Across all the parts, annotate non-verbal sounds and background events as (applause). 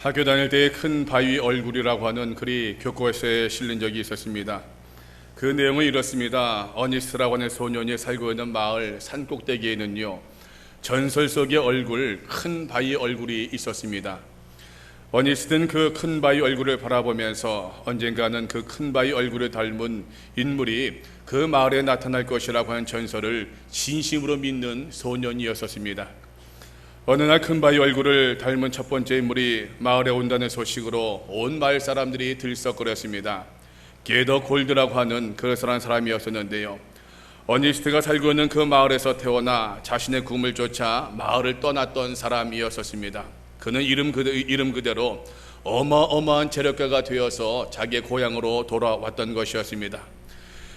학교 다닐 때큰 바위 얼굴이라고 하는 글이 교과서에 실린 적이 있었습니다. 그 내용은 이렇습니다. 어니스라고 하는 소년이 살고 있는 마을 산 꼭대기에는요, 전설 속의 얼굴, 큰 바위 얼굴이 있었습니다. 어니스는 그 큰 바위 얼굴을 바라보면서 언젠가는 그 큰 바위 얼굴을 닮은 인물이 그 마을에 나타날 것이라고 하는 전설을 진심으로 믿는 소년이었었습니다. 어느 날 큰 바위 얼굴을 닮은 첫 번째 인물이 마을에 온다는 소식으로 온 마을 사람들이 들썩거렸습니다. 게더 골드라고 하는 그럴싸한 사람이었었는데요. 어니스트가 살고 있는 그 마을에서 태어나 자신의 꿈을 쫓아 마을을 떠났던 사람이었었습니다. 그는 이름, 그대, 이름 그대로 어마어마한 재력가가 되어서 자기의 고향으로 돌아왔던 것이었습니다.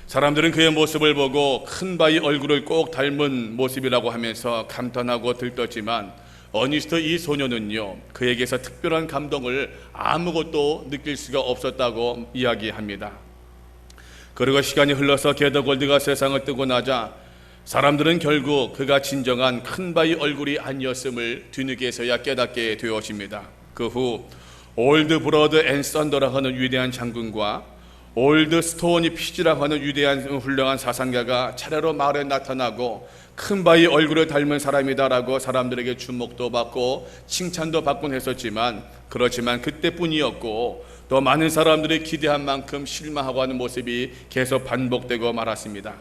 사람들은 그의 모습을 보고 큰 바위 얼굴을 꼭 닮은 모습이라고 하면서 감탄하고 들떴지만 어니스트 이 소녀는요 그에게서 특별한 감동을 아무것도 느낄 수가 없었다고 이야기합니다. 그리고 시간이 흘러서 게더골드가 세상을 뜨고 나자 사람들은 결국 그가 진정한 큰 바위 얼굴이 아니었음을 뒤늦게서야 깨닫게 되었습니다. 그 후 올드 브러드 앤 썬더라 하는 위대한 장군과 올드 스토니 피지라고 하는 위대한 훌륭한 사상가가 차례로 마을에 나타나고 큰 바위 얼굴을 닮은 사람이다라고 사람들에게 주목도 받고 칭찬도 받곤 했었지만 그렇지만 그때뿐이었고 또 많은 사람들이 기대한 만큼 실망하고 하는 모습이 계속 반복되고 말았습니다.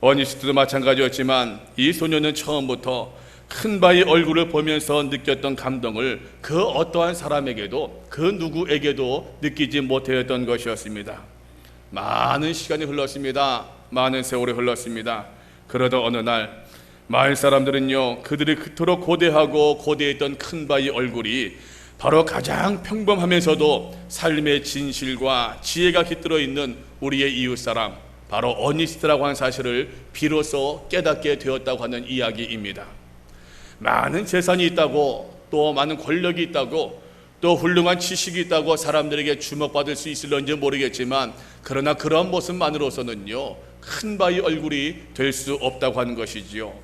어니스트도 마찬가지였지만 이 소녀는 처음부터 큰 바위 얼굴을 보면서 느꼈던 감동을 그 어떠한 사람에게도 그 누구에게도 느끼지 못했던 것이었습니다. 많은 시간이 흘렀습니다. 많은 세월이 흘렀습니다. 그러다 어느 날 마을 사람들은요 그들이 그토록 고대하고 고대했던 큰 바위 얼굴이 바로 가장 평범하면서도 삶의 진실과 지혜가 깃들어 있는 우리의 이웃 사람 바로 어니스트라고 하는 사실을 비로소 깨닫게 되었다고 하는 이야기입니다. 많은 재산이 있다고 또 많은 권력이 있다고 또 훌륭한 지식이 있다고 사람들에게 주목받을 수 있을런지 모르겠지만 그러나 그런 모습만으로서는요 큰 바위 얼굴이 될 수 없다고 하는 것이지요.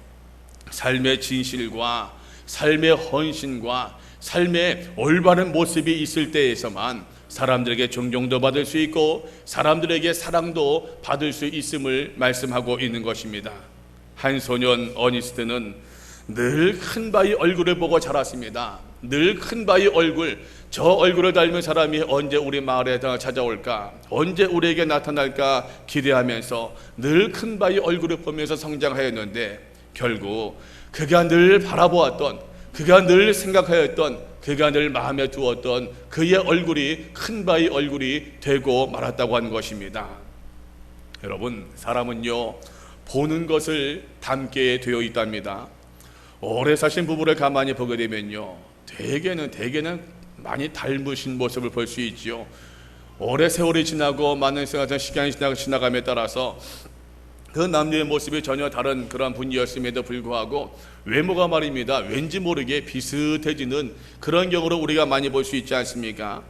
삶의 진실과 삶의 헌신과 삶의 올바른 모습이 있을 때에서만 사람들에게 존경도 받을 수 있고 사람들에게 사랑도 받을 수 있음을 말씀하고 있는 것입니다. 한 소년 어니스트는 늘 큰 바위 얼굴을 보고 자랐습니다. 늘 큰 바위 얼굴, 저 얼굴을 닮은 사람이 언제 우리 마을에 찾아올까? 언제 우리에게 나타날까? 기대하면서 늘 큰 바위 얼굴을 보면서 성장하였는데 결국 그가 늘 바라보았던, 그가 늘 생각하였던 그가 늘 마음에 두었던 그의 얼굴이 큰 바위 얼굴이 되고 말았다고 하는 것입니다. 여러분, 사람은요, 보는 것을 닮게 되어 있답니다. 오래 사신 부부를 가만히 보게 되면요, 대개는, 대개는 많이 닮으신 모습을 볼 수 있지요. 오래 세월이 지나고 많은 시간이 지나감에 따라서 그 남녀의 모습이 전혀 다른 그런 분이었음에도 불구하고 외모가 말입니다. 왠지 모르게 비슷해지는 그런 경우를 우리가 많이 볼 수 있지 않습니까?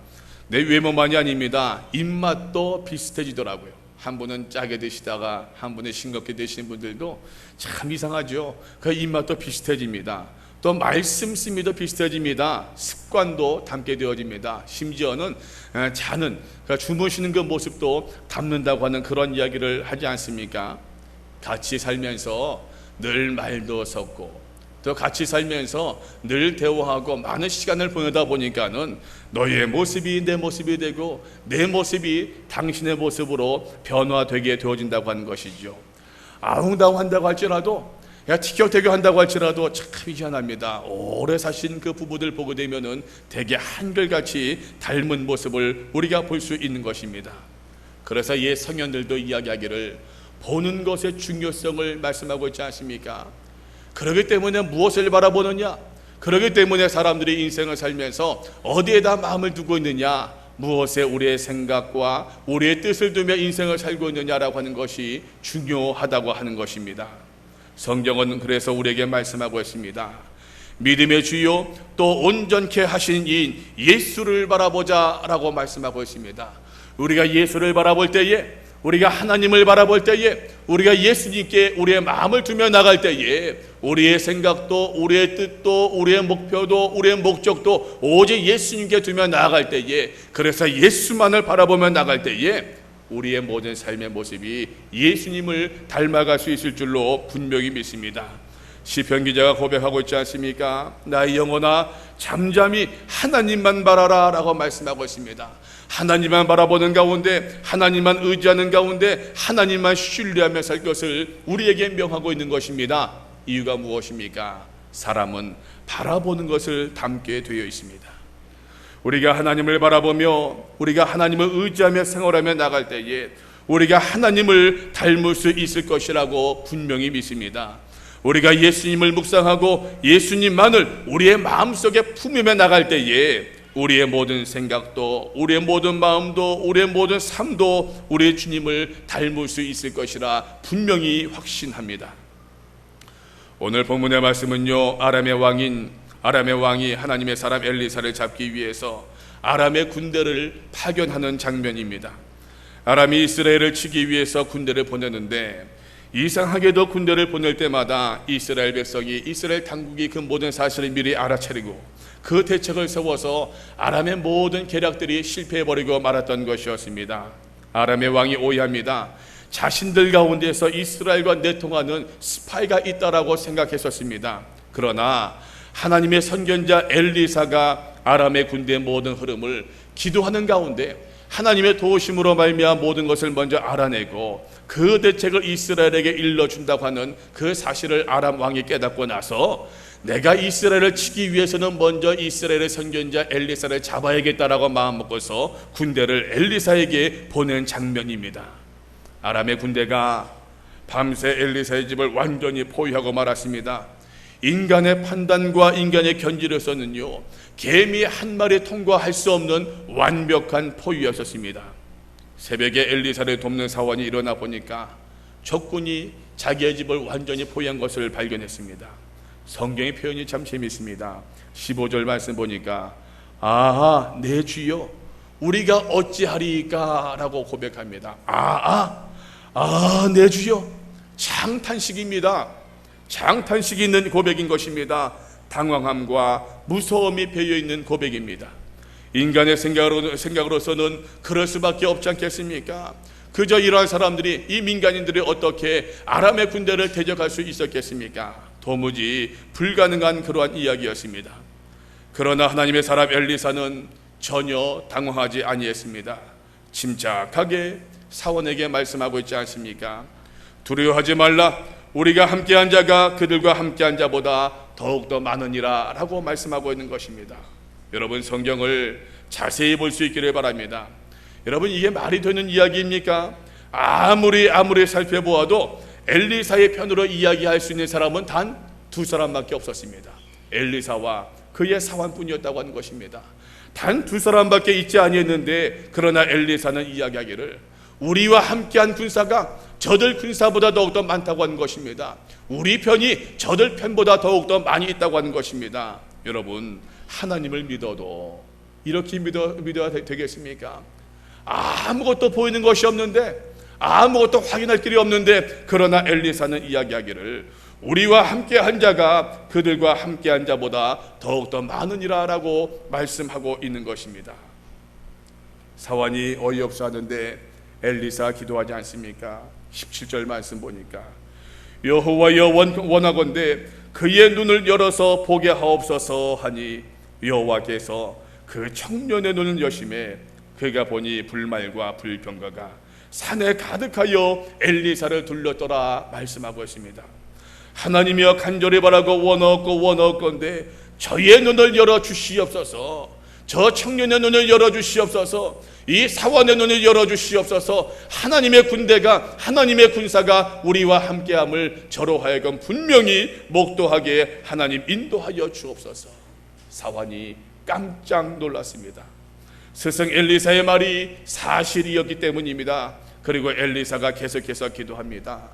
내 외모만이 아닙니다. 입맛도 비슷해지더라고요. 한 분은 짜게 드시다가 한 분은 싱겁게 드시는 분들도 참 이상하죠. 그 입맛도 비슷해집니다. 또 말씀씀이도 비슷해집니다. 습관도 담게 되어집니다. 심지어는 자는 그러니까 주무시는 그 모습도 담는다고 하는 그런 이야기를 하지 않습니까? 같이 살면서 늘 말도 섞고 또 같이 살면서 늘 대화하고 많은 시간을 보내다 보니까는 너의 모습이 내 모습이 되고 내 모습이 당신의 모습으로 변화되게 되어진다고 하는 것이죠. 아웅다웅 한다고 할지라도 야 티격태격 한다고 할지라도 참 희한합니다. 오래 사신 그 부부들 보게 되면은 되게 한결같이 닮은 모습을 우리가 볼 수 있는 것입니다. 그래서 옛 성현들도 이야기하기를 보는 것의 중요성을 말씀하고 있지 않습니까? 그러기 때문에 무엇을 바라보느냐? 그러기 때문에 사람들이 인생을 살면서 어디에다 마음을 두고 있느냐? 무엇에 우리의 생각과 우리의 뜻을 두며 인생을 살고 있느냐라고 하는 것이 중요하다고 하는 것입니다. 성경은 그래서 우리에게 말씀하고 있습니다. 믿음의 주요 또 온전케 하신 이인 예수를 바라보자 라고 말씀하고 있습니다. 우리가 예수를 바라볼 때에 우리가 하나님을 바라볼 때에 우리가 예수님께 우리의 마음을 두며 나갈 때에 우리의 생각도 우리의 뜻도 우리의 목표도 우리의 목적도 오직 예수님께 두며 나아갈 때에 그래서 예수만을 바라보며 나갈 때에 우리의 모든 삶의 모습이 예수님을 닮아갈 수 있을 줄로 분명히 믿습니다. 시편 기자가 고백하고 있지 않습니까? 나의 영혼아 잠잠히 하나님만 바라라라고 말씀하고 있습니다. 하나님만 바라보는 가운데 하나님만 의지하는 가운데 하나님만 신뢰하며 살 것을 우리에게 명하고 있는 것입니다. 이유가 무엇입니까? 사람은 바라보는 것을 담게 되어 있습니다. 우리가 하나님을 바라보며 우리가 하나님을 의지하며 생활하며 나갈 때에 우리가 하나님을 닮을 수 있을 것이라고 분명히 믿습니다. 우리가 예수님을 묵상하고 예수님만을 우리의 마음속에 품으며 나갈 때에 우리의 모든 생각도 우리의 모든 마음도 우리의 모든 삶도 우리의 주님을 닮을 수 있을 것이라 분명히 확신합니다. 오늘 본문의 말씀은요 아람의 왕인 아람의 왕이 하나님의 사람 엘리사를 잡기 위해서 아람의 군대를 파견하는 장면입니다. 아람이 이스라엘을 치기 위해서 군대를 보내는데 이상하게도 군대를 보낼 때마다 이스라엘 백성이 이스라엘 당국이 그 모든 사실을 미리 알아차리고 그 대책을 세워서 아람의 모든 계략들이 실패해버리고 말았던 것이었습니다. 아람의 왕이 오해합니다. 자신들 가운데서 이스라엘과 내통하는 스파이가 있다라고 생각했었습니다. 그러나 하나님의 선견자 엘리사가 아람의 군대의 모든 흐름을 기도하는 가운데 하나님의 도우심으로 말미암아 모든 것을 먼저 알아내고 그 대책을 이스라엘에게 일러준다고 하는 그 사실을 아람 왕이 깨닫고 나서 내가 이스라엘을 치기 위해서는 먼저 이스라엘의 선견자 엘리사를 잡아야겠다라고 마음먹어서 군대를 엘리사에게 보낸 장면입니다. 아람의 군대가 밤새 엘리사의 집을 완전히 포위하고 말았습니다. 인간의 판단과 인간의 견지로서는요 개미 한 마리 통과할 수 없는 완벽한 포위였었습니다. 새벽에 엘리사를 돕는 사원이 일어나 보니까 적군이 자기의 집을 완전히 포위한 것을 발견했습니다. 성경의 표현이 참 재밌습니다. 15절 말씀 보니까 아하 내 주여 우리가 어찌하리까 라고 고백합니다. 아 아 아 내 주여 장탄식입니다. 장탄식이 있는 고백인 것입니다. 당황함과 무서움이 배어 있는 고백입니다. 인간의 생각으로, 생각으로서는 그럴 수밖에 없지 않겠습니까? 그저 이러한 사람들이 이 민간인들이 어떻게 아람의 군대를 대적할 수 있었겠습니까? 도무지 불가능한 그러한 이야기였습니다. 그러나 하나님의 사람 엘리사는 전혀 당황하지 아니했습니다. 침착하게 사원에게 말씀하고 있지 않습니까? 두려워하지 말라. 우리가 함께한 자가 그들과 함께한 자보다 더욱더 많으니라 라고 말씀하고 있는 것입니다. 여러분 성경을 자세히 볼 수 있기를 바랍니다. 여러분 이게 말이 되는 이야기입니까? 아무리 아무리 살펴보아도 엘리사의 편으로 이야기할 수 있는 사람은 단 두 사람밖에 없었습니다. 엘리사와 그의 사환뿐이었다고 하는 것입니다. 단 두 사람밖에 있지 아니했는데 그러나 엘리사는 이야기하기를 우리와 함께한 군사가 저들 군사보다 더욱더 많다고 하는 것입니다. 우리 편이 저들 편보다 더욱더 많이 있다고 하는 것입니다. 여러분 하나님을 믿어도 이렇게 믿어, 믿어야 되겠습니까? 아무것도 보이는 것이 없는데 아무것도 확인할 길이 없는데 그러나 엘리사는 이야기하기를 우리와 함께 한 자가 그들과 함께 한 자보다 더욱더 많으니라라고 말씀하고 있는 것입니다. 사환이 어이없어 하는데 엘리사 기도하지 않습니까? 17절 말씀 보니까 여호와여 원하건대 그의 눈을 열어서 보게 하옵소서 하니 여호와께서 그 청년의 눈을 여심해 그가 보니 불말과 불병거가 산에 가득하여 엘리사를 둘렀더라 말씀하고 있습니다. 하나님이여 간절히 바라고 원하고 원하건대 저의 눈을 열어 주시옵소서. 저 청년의 눈을 열어 주시옵소서. 이 사원의 눈을 열어 주시옵소서. 하나님의 군대가 하나님의 군사가 우리와 함께함을 저로 하여금 분명히 목도하게 하나님 인도하여 주옵소서. 사원이 깜짝 놀랐습니다. 스승 엘리사의 말이 사실이었기 때문입니다. 그리고 엘리사가 계속해서 기도합니다.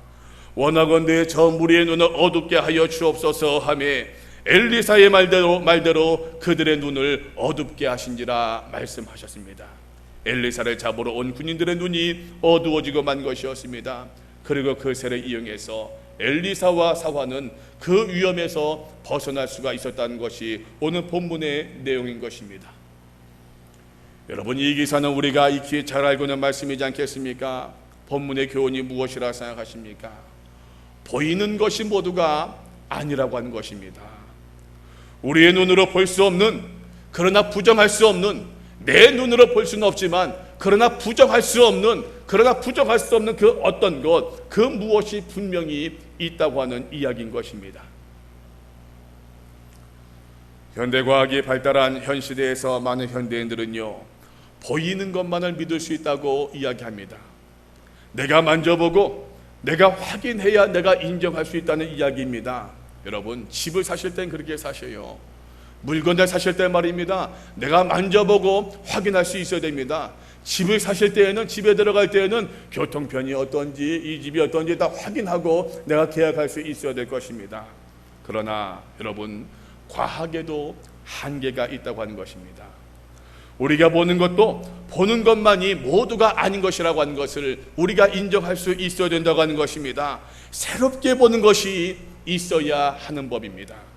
원하건대 저 무리의 눈을 어둡게 하여 주옵소서 하며 엘리사의 말대로 말대로 그들의 눈을 어둡게 하신지라 말씀하셨습니다. 엘리사를 잡으러 온 군인들의 눈이 어두워지고 만 것이었습니다. 그리고 그 새를 이용해서 엘리사와 사화는 그 위험에서 벗어날 수가 있었다는 것이 오늘 본문의 내용인 것입니다. 여러분 이 기사는 우리가 익히 잘 알고 있는 말씀이지 않겠습니까? 본문의 교훈이 무엇이라 생각하십니까? 보이는 것이 모두가 아니라고 하는 것입니다. 우리의 눈으로 볼 수 없는 그러나 부정할 수 없는 내 눈으로 볼 수는 없지만 그러나 부정할 수 없는 그러나 부정할 수 없는 그 어떤 것 그 무엇이 분명히 있다고 하는 이야기인 것입니다. 현대 과학이 발달한 현 시대에서 많은 현대인들은요 보이는 것만을 믿을 수 있다고 이야기합니다. 내가 만져보고 내가 확인해야 내가 인정할 수 있다는 이야기입니다. 여러분 집을 사실 땐 그렇게 사셔요. 물건을 사실 때 말입니다. 내가 만져보고 확인할 수 있어야 됩니다. 집을 사실 때에는 집에 들어갈 때에는 교통편이 어떤지 이 집이 어떤지 다 확인하고 내가 계약할 수 있어야 될 것입니다. 그러나 여러분 과학에도 한계가 있다고 하는 것입니다. 우리가 보는 것도 보는 것만이 모두가 아닌 것이라고 하는 것을 우리가 인정할 수 있어야 된다고 하는 것입니다. 새롭게 보는 것이 있어야 하는 법입니다.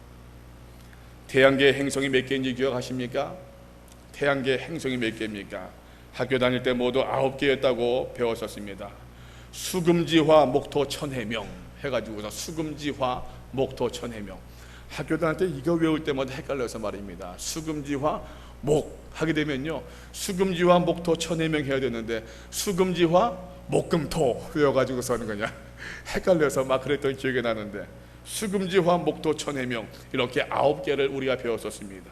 태양계 행성이 몇 개인지 기억하십니까? 태양계 행성이 몇 개입니까? 학교 다닐 때 모두 아홉 개였다고 배웠었습니다. 수금지화, 목토, 천해명 해가지고서 수금지화, 목토, 천해명. 학교 다닐 때 이거 외울 때마다 헷갈려서 말입니다. 수금지화, 목 하게 되면요, 수금지화, 목토, 천해명 해야 되는데 수금지화, 목금토 외워가지고서는 그냥 (laughs) 헷갈려서 막 그랬던 기억이 나는데 수금지화, 목토, 천해명 이렇게 아홉 개를 우리가 배웠었습니다.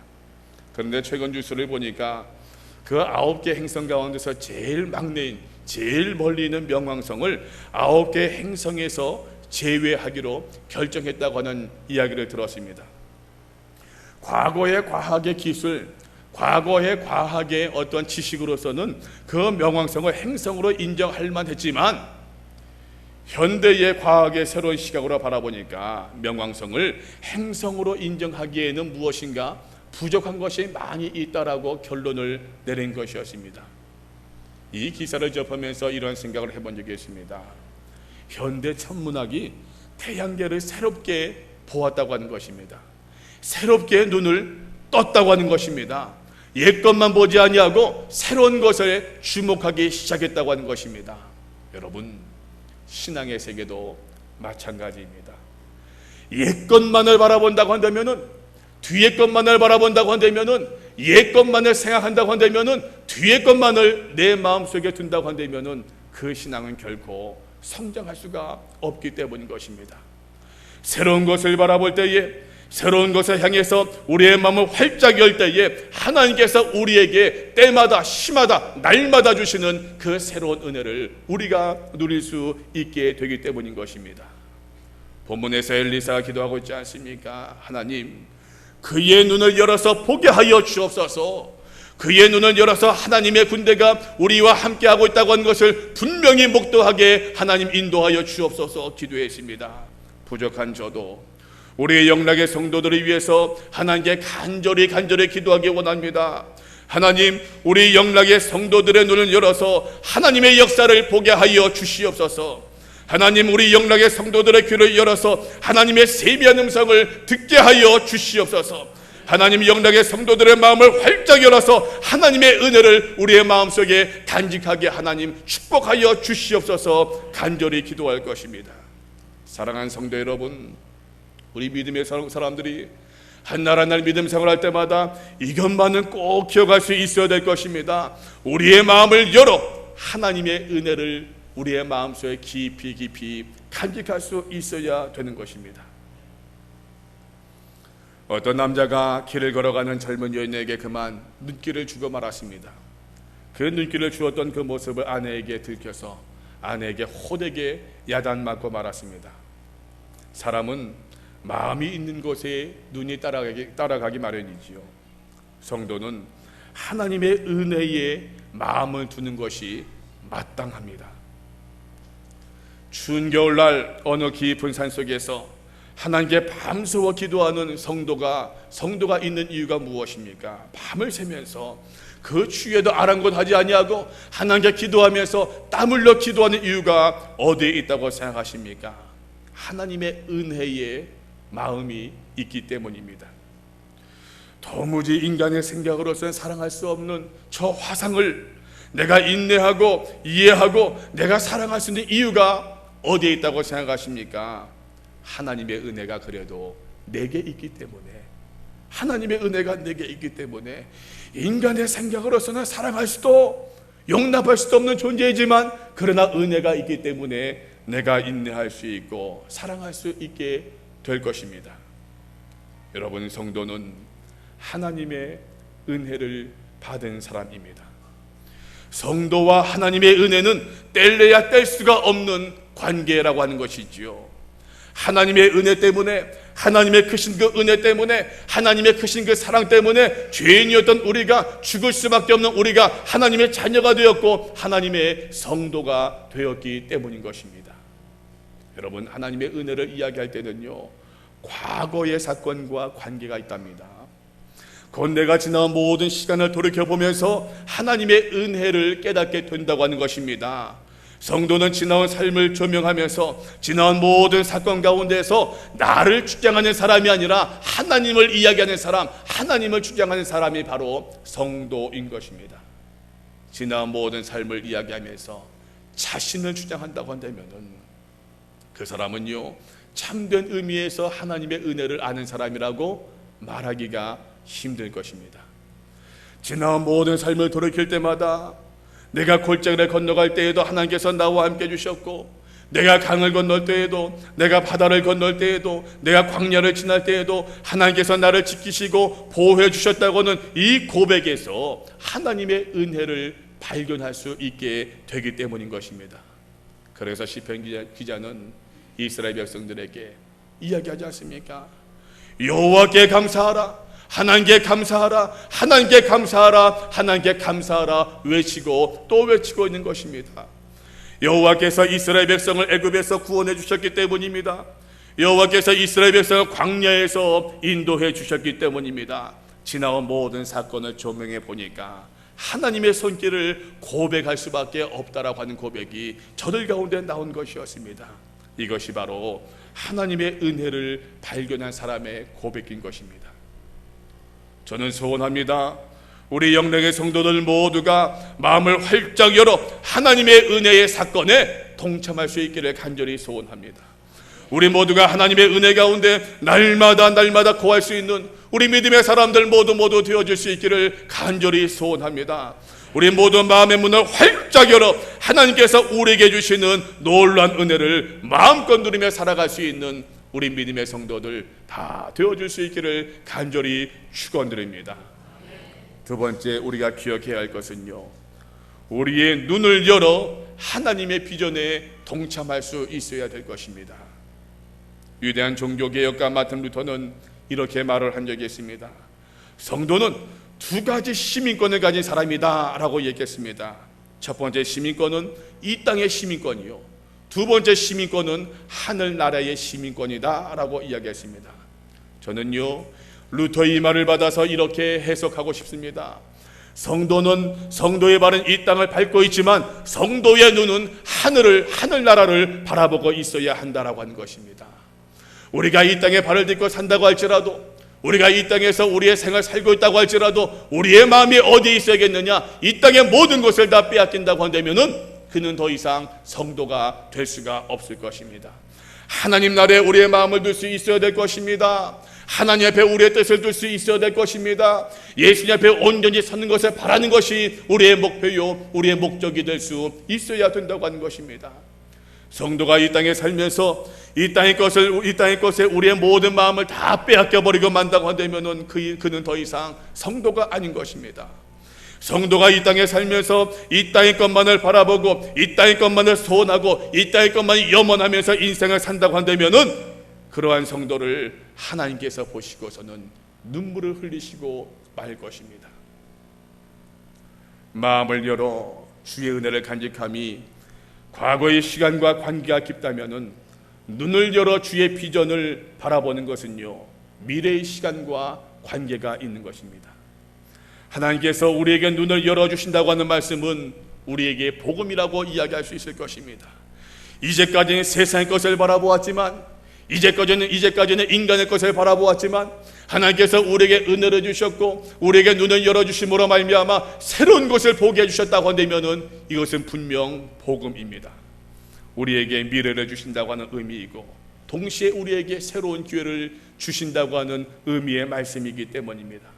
그런데 최근 뉴스를 보니까 그 아홉 개 행성 가운데서 제일 막내인 제일 멀리 있는 명왕성을 아홉 개 행성에서 제외하기로 결정했다고 하는 이야기를 들었습니다. 과거의 과학의 기술, 과거의 과학의 어떤 지식으로서는 그 명왕성을 행성으로 인정할 만했지만 현대의 과학의 새로운 시각으로 바라보니까 명왕성을 행성으로 인정하기에는 무엇인가 부족한 것이 많이 있다라고 결론을 내린 것이었습니다. 이 기사를 접하면서 이런 생각을 해본 적이 있습니다. 현대 천문학이 태양계를 새롭게 보았다고 하는 것입니다. 새롭게 눈을 떴다고 하는 것입니다. 옛 것만 보지 아니하고 새로운 것에 주목하기 시작했다고 하는 것입니다. 여러분, 신앙의 세계도 마찬가지입니다. 옛 것만을 바라본다고 한다면은 뒤의 것만을 바라본다고 한다면은 옛 것만을 생각한다고 한다면은 뒤의 것만을 내 마음속에 둔다고 한다면은 그 신앙은 결코 성장할 수가 없기 때문인 것입니다. 새로운 것을 바라볼 때에 새로운 것을 향해서 우리의 마음을 활짝 열 때에 하나님께서 우리에게 때마다 시마다 날마다 주시는 그 새로운 은혜를 우리가 누릴 수 있게 되기 때문인 것입니다. 본문에서 엘리사가 기도하고 있지 않습니까? 하나님 그의 눈을 열어서 보게 하여 주옵소서. 그의 눈을 열어서 하나님의 군대가 우리와 함께하고 있다고 하는 것을 분명히 목도하게 하나님 인도하여 주옵소서 기도했습니다. 부족한 저도 우리의 영락의 성도들을 위해서 하나님께 간절히 간절히 기도하기 원합니다. 하나님, 우리 영락의 성도들의 눈을 열어서 하나님의 역사를 보게 하여 주시옵소서. 하나님 우리 영락의 성도들의 귀를 열어서 하나님의 세미한 음성을 듣게 하여 주시옵소서. 하나님 영락의 성도들의 마음을 활짝 열어서 하나님의 은혜를 우리의 마음속에 간직하게 하나님 축복하여 주시옵소서 간절히 기도할 것입니다. 사랑하는 성도 여러분, 우리 믿음의 사람들이 한날 한날 믿음 생활할 때마다 이것만은 꼭 기억할 수 있어야 될 것입니다. 우리의 마음을 열어 하나님의 은혜를 우리의 마음속에 깊이 깊이 간직할 수 있어야 되는 것입니다. 어떤 남자가 길을 걸어가는 젊은 여인에게 그만 눈길을 주고 말았습니다. 그 눈길을 주었던 그 모습을 아내에게 들켜서 아내에게 호되게 야단 맞고 말았습니다. 사람은 마음이 있는 곳에 눈이 따라가기, 따라가기 마련이지요. 성도는 하나님의 은혜에 마음을 두는 것이 마땅합니다. 추운 겨울날 어느 깊은 산 속에서 하나님께 밤새워 기도하는 성도가 성도가 있는 이유가 무엇입니까? 밤을 새면서 그 추위에도 아랑곳하지 아니하고 하나님께 기도하면서 땀 흘려 기도하는 이유가 어디에 있다고 생각하십니까? 하나님의 은혜에 마음이 있기 때문입니다. 도무지 인간의 생각으로서는 사랑할 수 없는 저 화상을 내가 인내하고 이해하고 내가 사랑할 수 있는 이유가 어디에 있다고 생각하십니까? 하나님의 은혜가 그래도 내게 있기 때문에 하나님의 은혜가 내게 있기 때문에 인간의 생각으로서는 사랑할 수도 용납할 수도 없는 존재이지만 그러나 은혜가 있기 때문에 내가 인내할 수 있고 사랑할 수 있게 될 것입니다. 여러분 성도는 하나님의 은혜를 받은 사람입니다. 성도와 하나님의 은혜는 뗄래야 뗄 수가 없는 관계라고 하는 것이지요. 하나님의 은혜 때문에 하나님의 크신 그 은혜 때문에 하나님의 크신 그 사랑 때문에 죄인이었던 우리가 죽을 수밖에 없는 우리가 하나님의 자녀가 되었고 하나님의 성도가 되었기 때문인 것입니다. 여러분 하나님의 은혜를 이야기할 때는요 과거의 사건과 관계가 있답니다. 곧 내가 지나온 모든 시간을 돌이켜 보면서 하나님의 은혜를 깨닫게 된다고 하는 것입니다. 성도는 지나온 삶을 조명하면서 지나온 모든 사건 가운데서 나를 주장하는 사람이 아니라 하나님을 이야기하는 사람, 하나님을 주장하는 사람이 바로 성도인 것입니다. 지나온 모든 삶을 이야기하면서 자신을 주장한다고 한다면은 그 사람은요 참된 의미에서 하나님의 은혜를 아는 사람이라고 말하기가 힘들 것입니다. 지나온 모든 삶을 돌이킬 때마다 내가 골짜기를 건너갈 때에도 하나님께서 나와 함께 해주셨고 내가 강을 건널 때에도 내가 바다를 건널 때에도 내가 광야를 지날 때에도 하나님께서 나를 지키시고 보호해 주셨다고는 이 고백에서 하나님의 은혜를 발견할 수 있게 되기 때문인 것입니다. 그래서 시편 기자는 이스라엘 백성들에게 이야기하지 않습니까? 여호와께 감사하라. 하나님께 감사하라. 하나님께 감사하라. 하나님께 감사하라. 외치고 또 외치고 있는 것입니다. 여호와께서 이스라엘 백성을 애굽에서 구원해 주셨기 때문입니다. 여호와께서 이스라엘 백성을 광야에서 인도해 주셨기 때문입니다. 지나온 모든 사건을 조명해 보니까 하나님의 손길을 고백할 수밖에 없다라고 하는 고백이 저들 가운데 나온 것이었습니다. 이것이 바로 하나님의 은혜를 발견한 사람의 고백인 것입니다. 저는 소원합니다. 우리 영령의 성도들 모두가 마음을 활짝 열어 하나님의 은혜의 사건에 동참할 수 있기를 간절히 소원합니다. 우리 모두가 하나님의 은혜 가운데 날마다 날마다 거할 수 있는 우리 믿음의 사람들 모두 모두 되어질 수 있기를 간절히 소원합니다. 우리 모두 마음의 문을 활짝 열어 하나님께서 우리에게 주시는 놀란 은혜를 마음껏 누리며 살아갈 수 있는 우리 믿음의 성도들 다 되어줄 수 있기를 간절히 축원드립니다. 두 번째 우리가 기억해야 할 것은요. 우리의 눈을 열어 하나님의 비전에 동참할 수 있어야 될 것입니다. 위대한 종교개혁가 마틴 루터는 이렇게 말을 한 적이 있습니다. 성도는 두 가지 시민권을 가진 사람이다 라고 얘기했습니다. 첫 번째 시민권은 이 땅의 시민권이요. 두 번째 시민권은 하늘나라의 시민권이다 라고 이야기했습니다. 저는요, 루터의 말을 받아서 이렇게 해석하고 싶습니다. 성도는 성도의 발은 이 땅을 밟고 있지만 성도의 눈은 하늘을 하늘나라를 바라보고 있어야 한다라고 하는 것입니다. 우리가 이 땅에 발을 딛고 산다고 할지라도 우리가 이 땅에서 우리의 생을 살고 있다고 할지라도 우리의 마음이 어디에 있어야겠느냐? 이 땅의 모든 것을 다 빼앗긴다고 한다면은 그는 더 이상 성도가 될 수가 없을 것입니다. 하나님 나라에 우리의 마음을 둘 수 있어야 될 것입니다. 하나님 앞에 우리의 뜻을 둘 수 있어야 될 것입니다. 예수님 앞에 온전히 서는 것을 바라는 것이 우리의 목표요, 우리의 목적이 될 수 있어야 된다고 하는 것입니다. 성도가 이 땅에 살면서 이 땅의 것을 이 땅의 것에 우리의 모든 마음을 다 빼앗겨 버리고 만다고 한다면은 그 그는 더 이상 성도가 아닌 것입니다. 성도가 이 땅에 살면서 이 땅의 것만을 바라보고 이 땅의 것만을 소원하고 이 땅의 것만 염원하면서 인생을 산다고 한다면은 그러한 성도를 하나님께서 보시고서는 눈물을 흘리시고 말 것입니다. 마음을 열어 주의 은혜를 간직함이 과거의 시간과 관계가 깊다면은 눈을 열어 주의 비전을 바라보는 것은요, 미래의 시간과 관계가 있는 것입니다. 하나님께서 우리에게 눈을 열어 주신다고 하는 말씀은 우리에게 복음이라고 이야기할 수 있을 것입니다. 이제까지는 세상의 것을 바라보았지만, 이제까지는, 이제까지는 인간의 것을 바라보았지만, 하나님께서 우리에게 은혜를 주셨고, 우리에게 눈을 열어 주심으로 말미암아 새로운 것을 보게 해 주셨다고 한다면은 이것은 분명 복음입니다. 우리에게 미래를 주신다고 하는 의미이고, 동시에 우리에게 새로운 기회를 주신다고 하는 의미의 말씀이기 때문입니다.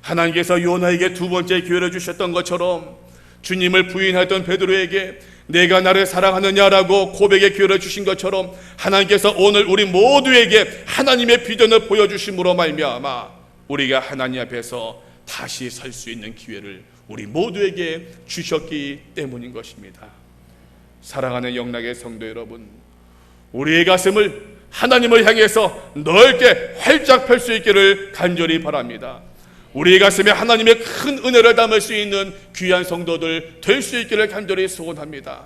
하나님께서 요나에게 두 번째 기회를 주셨던 것처럼 주님을 부인했던 베드로에게 내가 나를 사랑하느냐라고 고백의 기회를 주신 것처럼 하나님께서 오늘 우리 모두에게 하나님의 비전을 보여주심으로 말미암아 우리가 하나님 앞에서 다시 설 수 있는 기회를 우리 모두에게 주셨기 때문인 것입니다. 사랑하는 영락의 성도 여러분, 우리의 가슴을 하나님을 향해서 넓게 활짝 펼 수 있기를 간절히 바랍니다. 우리의 가슴에 하나님의 큰 은혜를 담을 수 있는 귀한 성도들 될 수 있기를 간절히 소원합니다.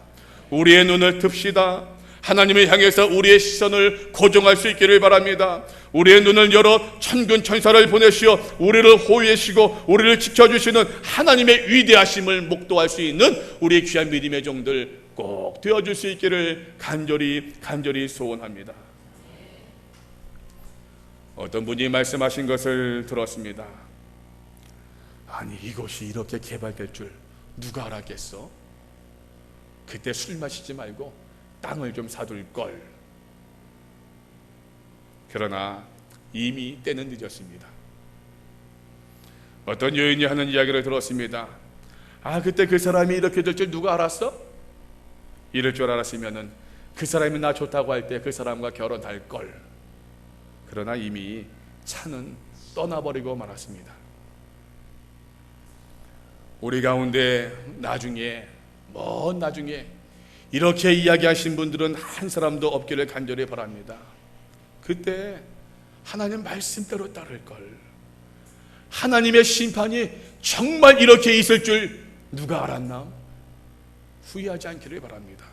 우리의 눈을 듭시다. 하나님을 향해서 우리의 시선을 고정할 수 있기를 바랍니다. 우리의 눈을 열어 천군 천사를 보내시어 우리를 호위하시고 우리를 지켜주시는 하나님의 위대하심을 목도할 수 있는 우리의 귀한 믿음의 종들 꼭 되어줄 수 있기를 간절히 간절히 소원합니다. 어떤 분이 말씀하신 것을 들었습니다. 아니 이곳이 이렇게 개발될 줄 누가 알았겠어? 그때 술 마시지 말고 땅을 좀 사둘 걸. 그러나 이미 때는 늦었습니다. 어떤 여인이 하는 이야기를 들었습니다. 아 그때 그 사람이 이렇게 될 줄 누가 알았어? 이럴 줄 알았으면은 그 사람이 나 좋다고 할 때 그 사람과 결혼할 걸. 그러나 이미 차는 떠나버리고 말았습니다. 우리 가운데 나중에 먼 나중에 이렇게 이야기하신 분들은 한 사람도 없기를 간절히 바랍니다. 그때 하나님 말씀대로 따를 걸. 하나님의 심판이 정말 이렇게 있을 줄 누가 알았나? 후회하지 않기를 바랍니다.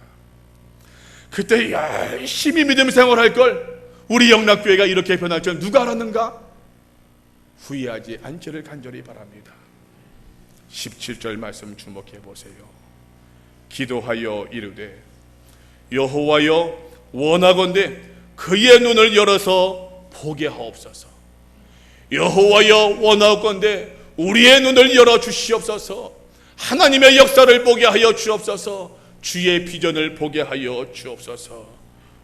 그때 열심히 믿음 생활할 걸 우리 영락교회가 이렇게 변할 줄 누가 알았는가? 후회하지 않기를 간절히 바랍니다. 17절 말씀 주목해 보세요. 기도하여 이르되 여호와여 원하건대 그의 눈을 열어서 보게 하옵소서. 여호와여 원하건대 우리의 눈을 열어 주시옵소서. 하나님의 역사를 보게 하여 주옵소서. 주의 비전을 보게 하여 주옵소서.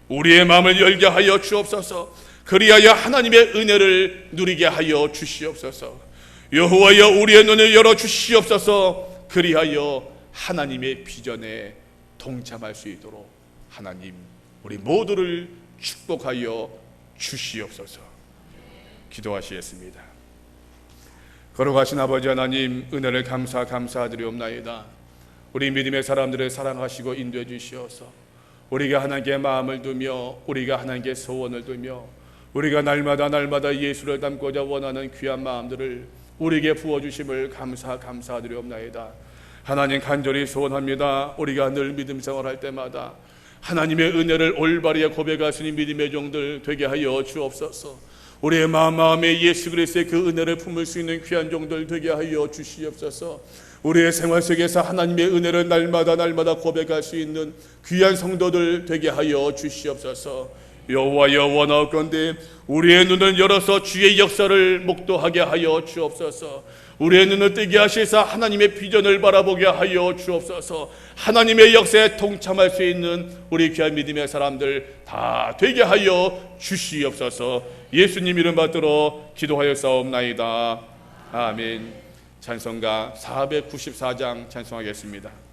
우리의 마음을 열게 하여 주옵소서. 그리하여 하나님의 은혜를 누리게 하여 주시옵소서. 여호와여 우리의 눈을 열어 주시옵소서. 그리하여 하나님의 비전에 동참할 수 있도록 하나님 우리 모두를 축복하여 주시옵소서. 기도하시겠습니다. 걸어가신 아버지 하나님 은혜를 감사 감사드리옵나이다. 우리 믿음의 사람들을 사랑하시고 인도해 주시어서 우리가 하나님께 마음을 두며 우리가 하나님께 소원을 두며 우리가 날마다 날마다 예수를 닮고자 원하는 귀한 마음들을 우리에게 부어 주심을 감사 감사드리옵나이다. 하나님 간절히 소원합니다. 우리가 늘 믿음 생활할 때마다 하나님의 은혜를 올바르게 있는 믿음의 종들 되게 하여 주옵소서. 우리의 마음 마음에 예수 그리스도의 그 은혜를 품을 수 있는 귀한 종들 되게 하여 주시옵소서. 우리의 생활 속에서 하나님의 은혜를 날마다 날마다 고백할 수 있는 귀한 성도들 되게 하여 주시옵소서. 여호와여 원하건대 우리의 눈을 열어서 주의 역사를 목도하게 하여 주옵소서. 우리의 눈을 뜨게 하시사 하나님의 비전을 바라보게 하여 주옵소서. 하나님의 역사에 동참할 수 있는 우리 귀한 믿음의 사람들 다 되게 하여 주시옵소서. 예수님 이름 받들어 기도하여 싸움나이다. 아멘. 찬송가 494장 찬송하겠습니다.